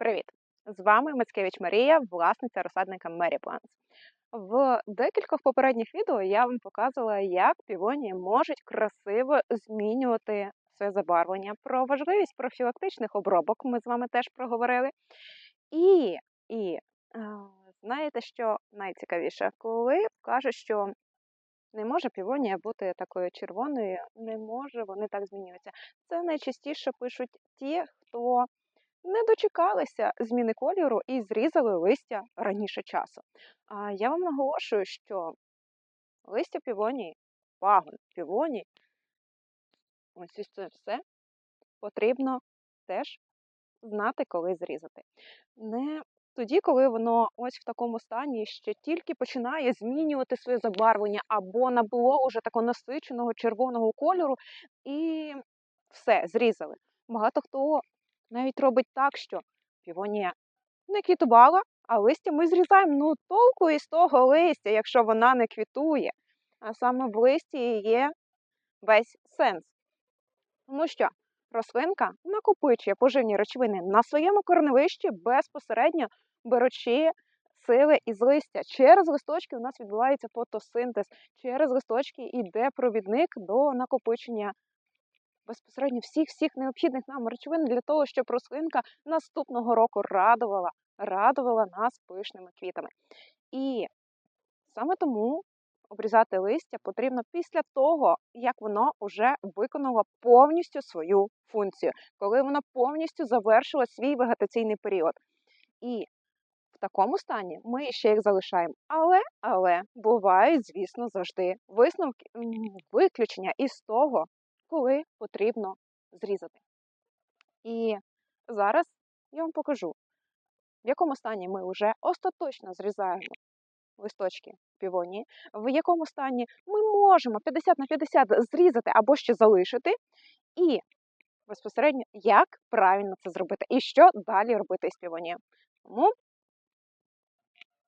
Привіт! З вами Мицкевич Марія, власниця розсадника Plants. В декількох попередніх відео я вам показувала, як півонії можуть красиво змінювати своє забарвлення. Про важливість профілактичних обробок ми з вами теж проговорили. І, і знаєте, що найцікавіше, коли кажуть, що не може півонія бути такою червоною, не може, вони так змінюються. Це найчастіше пишуть ті, хто не дочекалися зміни кольору і зрізали листя раніше часу. А я вам наголошую, що листя півонії, пагон півонії, ось ось це все потрібно теж знати, коли зрізати. Не тоді, коли воно ось в такому стані ще тільки починає змінювати своє забарвлення або набуло уже такого насиченого червоного кольору, і все, зрізали. Багато хто навіть робить так, що півонія не квітувала, а листя ми зрізаємо. Ну, толку із того листя, якщо вона не квітує. А саме в листі є весь сенс. Тому що рослинка накопичує поживні речовини на своєму корневищі безпосередньо беручи сили із листя. Через листочки у нас відбувається фотосинтез, через листочки йде провідник до накопичення безпосередньо всіх-всіх необхідних нам речовин для того, щоб рослинка наступного року радувала, радувала нас пишними квітами. І саме тому обрізати листя потрібно після того, як воно вже виконало повністю свою функцію, коли воно повністю завершило свій вегетаційний період. І в такому стані ми ще їх залишаємо. Але, але бувають, звісно, завжди висновки виключення із того, коли потрібно зрізати. І зараз я вам покажу, в якому стані ми вже остаточно зрізаємо листочки півонії, в якому стані ми можемо 50 на 50 зрізати або ще залишити, і безпосередньо, як правильно це зробити, і що далі робити з півонієм. Тому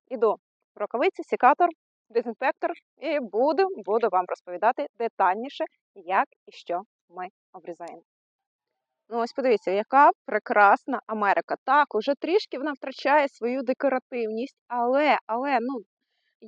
іду рукавиці, секатор, дезінфектор, і буду, буду вам розповідати детальніше, як і що ми обрізаємо. Ну, ось подивіться, яка прекрасна Америка. Так, уже трішки вона втрачає свою декоративність, але, але, ну,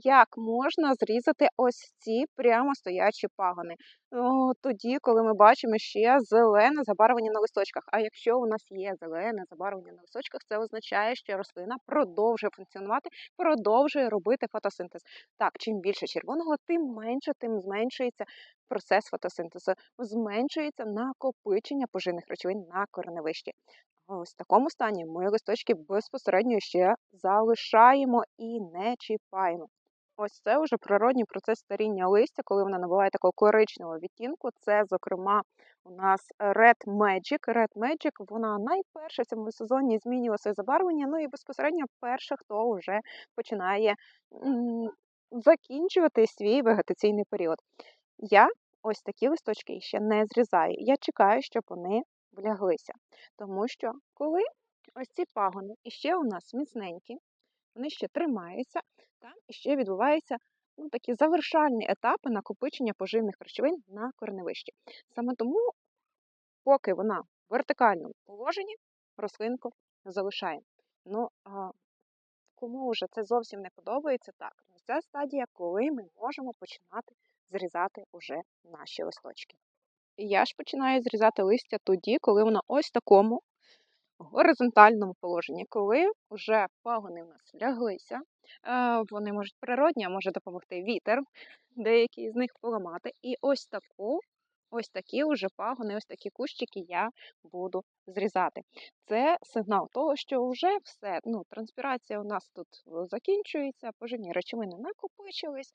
як можна зрізати ось ці прямо стоячі пагони. О, тоді, коли ми бачимо ще зелене забарвлення на листочках. А якщо у нас є зелене забарвлення на листочках, це означає, що рослина продовжує функціонувати, продовжує робити фотосинтез. Так, чим більше червоного, тим менше, тим зменшується процес фотосинтезу, зменшується накопичення поживних речовин на кореневищі. Ось в такому стані ми листочки безпосередньо ще залишаємо і не чіпаємо. Ось це вже природній процес старіння листя, коли вона набуває такого коричневого відтінку. Це, зокрема, у нас Red Magic. Red Magic, вона найперша в цьому сезоні змінює своє забарвлення. Ну і безпосередньо перша, хто вже починає закінчувати свій вегетаційний період. Я ось такі листочки ще не зрізаю. Я чекаю, щоб вони вляглися. Тому що коли ось ці пагони іще у нас міцненькі, вони ще тримаються, там іще відбуваються ну, такі завершальні етапи накопичення поживних речовин на корневищі. Саме тому, поки вона в вертикальному положенні, рослинку залишаємо. Ну, а кому вже це зовсім не подобається, так, це стадія, коли ми можемо починати зрізати уже наші листочки. І я ж починаю зрізати листя тоді, коли воно ось такому горизонтальному положенні, коли вже пагони в нас ляглися, е, вони можуть природні, а може допомогти вітер, деякі з них поламати. І ось таку. Ось такі вже пагони, ось такі кущики я буду зрізати. Це сигнал того, що вже все. ну, Транспірація у нас тут закінчується, поживні речовини накопичились,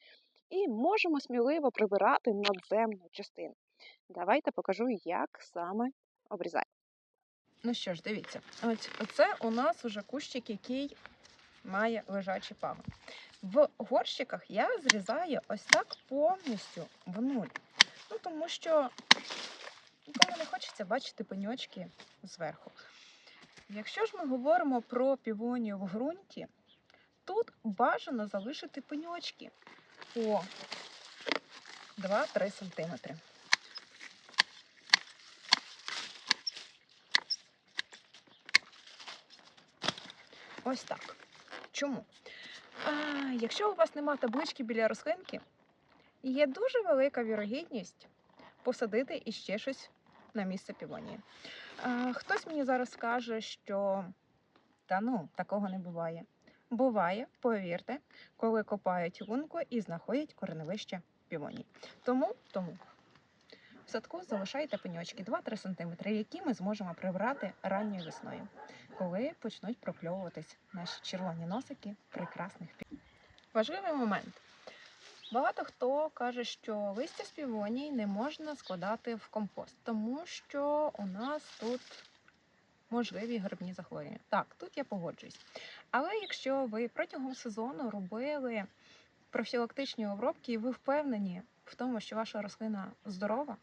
і можемо сміливо прибирати надземну частину. Давайте покажу, як саме обрізати. Ну що ж, дивіться, ось оце у нас уже кущик, який має лежачий пагон. В горщиках я зрізаю ось так повністю в нуль. Ну, тому що нікому не хочеться бачити пеньочки зверху. Якщо ж ми говоримо про півонію в ґрунті, тут бажано залишити пеньочки по 2-3 см. Ось так. Чому? А, якщо у вас нема таблички біля рослинки, є дуже велика вірогідність посадити іще щось на місце півонії. А, хтось мені зараз скаже, що та ну, такого не буває. Буває, повірте, коли копають лунку і знаходять кореневище півонії. Тому, тому садку залишайте пеньочки 2-3 см, які ми зможемо прибрати ранньою весною, коли почнуть прокльовуватись наші червоні носики прекрасних пів. Важливий момент. Багато хто каже, що листя з півоній не можна складати в компост, тому що у нас тут можливі грибні захворювання. Так, тут я погоджуюсь. Але якщо ви протягом сезону робили профілактичні обробки і ви впевнені в тому, що ваша рослина здорова,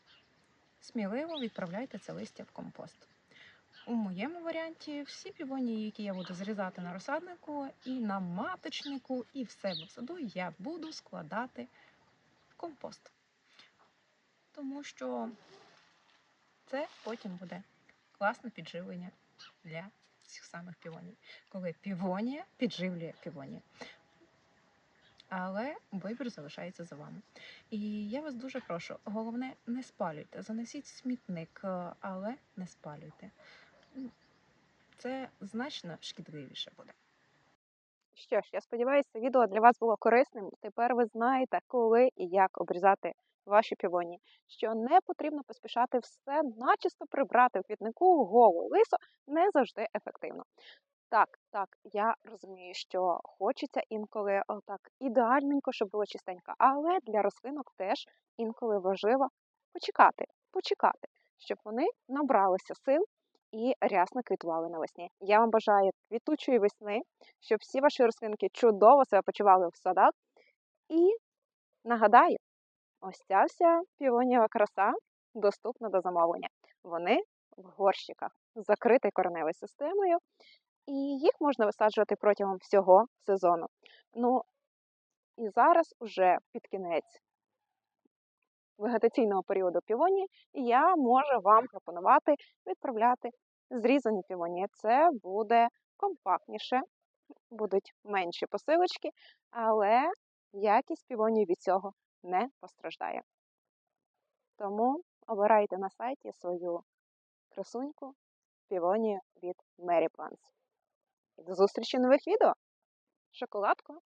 сміливо відправляйте це листя в компост. У моєму варіанті всі півонії, які я буду зрізати на розсаднику, і на маточнику, і в себе в саду, я буду складати в компост. Тому що це потім буде класне підживлення для цих самих півоній, коли півонія підживлює півонію. Але вибір залишається за вами. І я вас дуже прошу, головне, не спалюйте, занесіть смітник, е, але не спалюйте. Це значно шкідливіше буде. Що ж, я сподіваюся, це відео для вас було корисним. Тепер ви знаєте, коли і як обрізати ваші півонії. Що не потрібно поспішати все начисто прибрати в квітнику голу лисо не завжди ефективно. Так, так, я розумію, що хочеться інколи отак ідеальненько, щоб було чистенько, але для рослинок теж інколи важливо почекати, почекати, щоб вони набралися сил і рясно квітували навесні. Я вам бажаю квітучої весни, щоб всі ваші рослинки чудово себе почували в садах. І нагадаю, ось ця вся півонієва краса доступна до замовлення. Вони в горщиках з закритою кореневою системою, і їх можна висаджувати протягом всього сезону. Ну і зараз, уже під кінець вегетаційного періоду півонії, я можу вам пропонувати відправляти зрізані півонії. Це буде компактніше, будуть менші посилочки, але якість півонії від цього не постраждає. Тому обирайте на сайті свою красуньку півонію від Mary Plants. І до зустрічі нових відео! Шоколадку